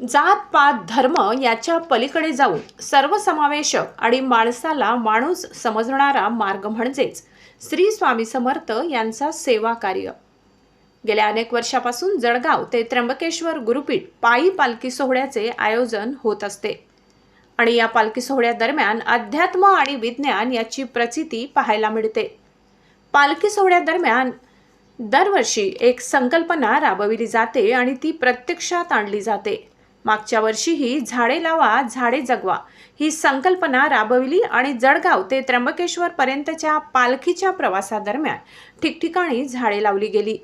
जात पात धर्म याच्या पलीकडे जाऊन सर्वसमावेशक आणि माणसाला माणूस समजणारा मार्ग म्हणजेच श्री स्वामी समर्थ यांचा सेवा कार्य. गेल्या अनेक वर्षापासून जळगाव ते त्र्यंबकेश्वर गुरुपीठ पायी पालखी सोहळ्याचे आयोजन होत असते. आणि या पालखी सोहळ्यादरम्यान अध्यात्म आणि विज्ञान याची प्रचिती पाहायला मिळते. पालखी सोहळ्यादरम्यान दरवर्षी एक संकल्पना राबविली जाते आणि ती प्रत्यक्षात आणली जाते. मागच्या वर्षीही झाडे लावा झाडे जगवा ही संकल्पना राबविली आणि जळगाव ते त्र्यंबकेश्वरपर्यंतच्या पालखीच्या प्रवासादरम्यान ठिकठिकाणी झाडे लावली गेली.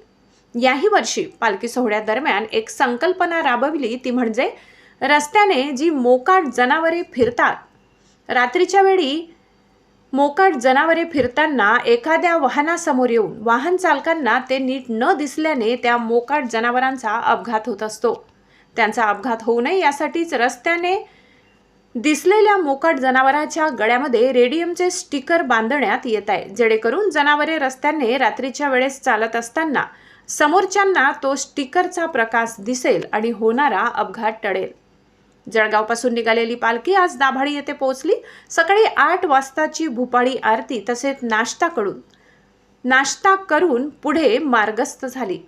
याही वर्षी पालखी सोहळ्यादरम्यान एक संकल्पना राबविली ती म्हणजे रस्त्याने जी मोकाट जनावरे फिरतात रात्रीच्या वेळी मोकाट जनावरे फिरताना एखाद्या वाहनासमोर येऊन वाहन चालकांना ते नीट न दिसल्याने त्या मोकाट जनावरांचा अपघात होत असतो. त्यांचा अपघात होऊ नये. यासाठीच रस्त्याने दिसलेल्या मोकाट जनावराच्या गळ्यामध्ये रेडियमचे स्टिकर बांधण्यात येत आहे. जेणेकरून जनावरे रस्त्याने रात्रीच्या वेळेस चालत असताना समोरच्यांना तो स्टिकरचा प्रकाश दिसेल आणि होणारा अपघात टळेल. जळगावपासून निघालेली पालखी आज दाभाडी येथे पोहोचली. सकाळी आठ वाजताची भूपाळी आरती तसेच नाश्ता करून नाश्ता करून पुढे मार्गस्थ झाली.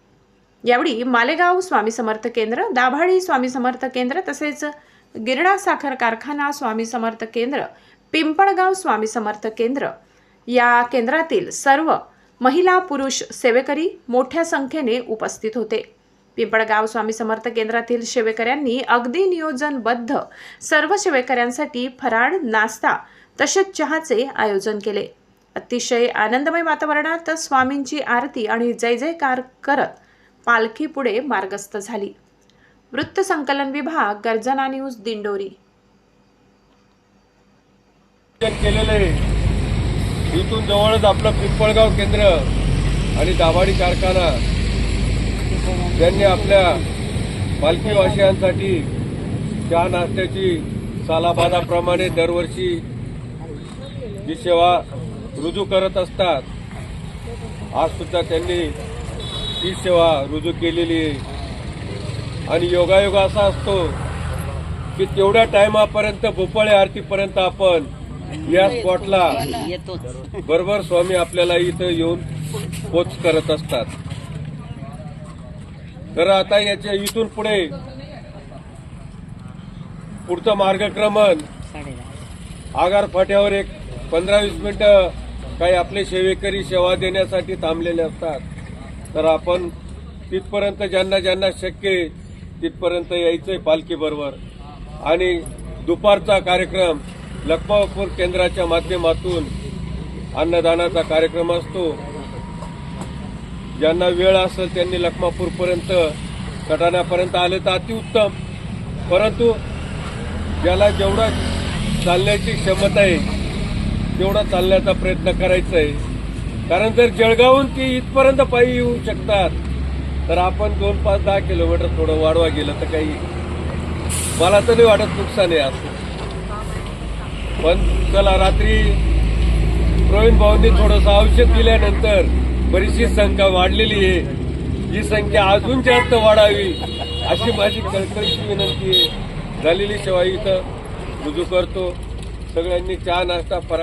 यावेळी मालेगाव स्वामी समर्थ केंद्र दाभाडी स्वामी समर्थ केंद्र तसेच गिरणा साखर कारखाना स्वामी समर्थ केंद्र पिंपळगाव स्वामी समर्थ केंद्र या केंद्रातील सर्व महिला पुरुष सेवेकरी मोठ्या संख्येने उपस्थित होते. पिंपळगाव स्वामी समर्थ केंद्रातील सेवेकऱ्यांनी अगदी नियोजनबद्ध सर्व सेवेकऱ्यांसाठी फराळ नाश्ता तसेच चहाचे आयोजन केले. अतिशय आनंदमय वातावरणात स्वामींची आरती आणि जय जयकार करत पालखी पुढे मार्गस्थ झाली. वृत्तसंकलन विभाग गर्जना न्यूज दिंडोरी. केलेलं आहे. इथून जवळच आपलं पिंपळगाव केंद्र आणि दाभाडी कारखाना. ज्यांनी आपल्या पालखीवासियांसाठी चहा नाश्त्याची सालाबादाप्रमाणे दरवर्षी जी सेवा रुजू करत असतात. आज सुद्धा त्यांनी ही सेवा रुजू केलेली आहे. आणि योगायोग असा असतो की तेवढ्या टायमापर्यंत भोपाळे आरतीपर्यंत आपण या स्पॉटला बरोबर स्वामी आपल्याला इथं येऊन पोच करत असतात. तर आता याच्या इथून पुढे पुढचं मार्गक्रमण. आगार फाट्यावर एक पंधरा वीस मिनिटं काही आपले सेवेकरी सेवा देण्यासाठी थांबलेले असतात. तर आपण तिथपर्यंत ज्यांना ज्यांना शक्य आहे तिथपर्यंत यायचंय आहे पालखीबरोबर. आणि दुपारचा कार्यक्रम लखमापूर केंद्राच्या माध्यमातून अन्नदानाचा कार्यक्रम असतो. ज्यांना वेळ असेल त्यांनी लखमापूरपर्यंत कटाण्यापर्यंत आले तर अतिउत्तम. परंतु ज्याला जेवढा चालण्याची क्षमता आहे तेवढा चालण्याचा प्रयत्न करायचा आहे. कारण जर जळगावून ती इथपर्यंत पायी येऊ शकतात तर आपण दोन पाच दहा किलोमीटर थोडं वाढवा गेलं तर काही मला तर नाही वाटत नुकसान आहे असं पण चला रात्री प्रवीण भाऊंनी थोडंसं औषध दिल्यानंतर बरीचशी संख्या वाढलेली आहे. ही संख्या अजून जास्त वाढावी अशी माझी कळकळीची विनंती आहे. झालेली सेवा इथं रुजू करतो. सगळ्यांनी चहा नाश्ता फरा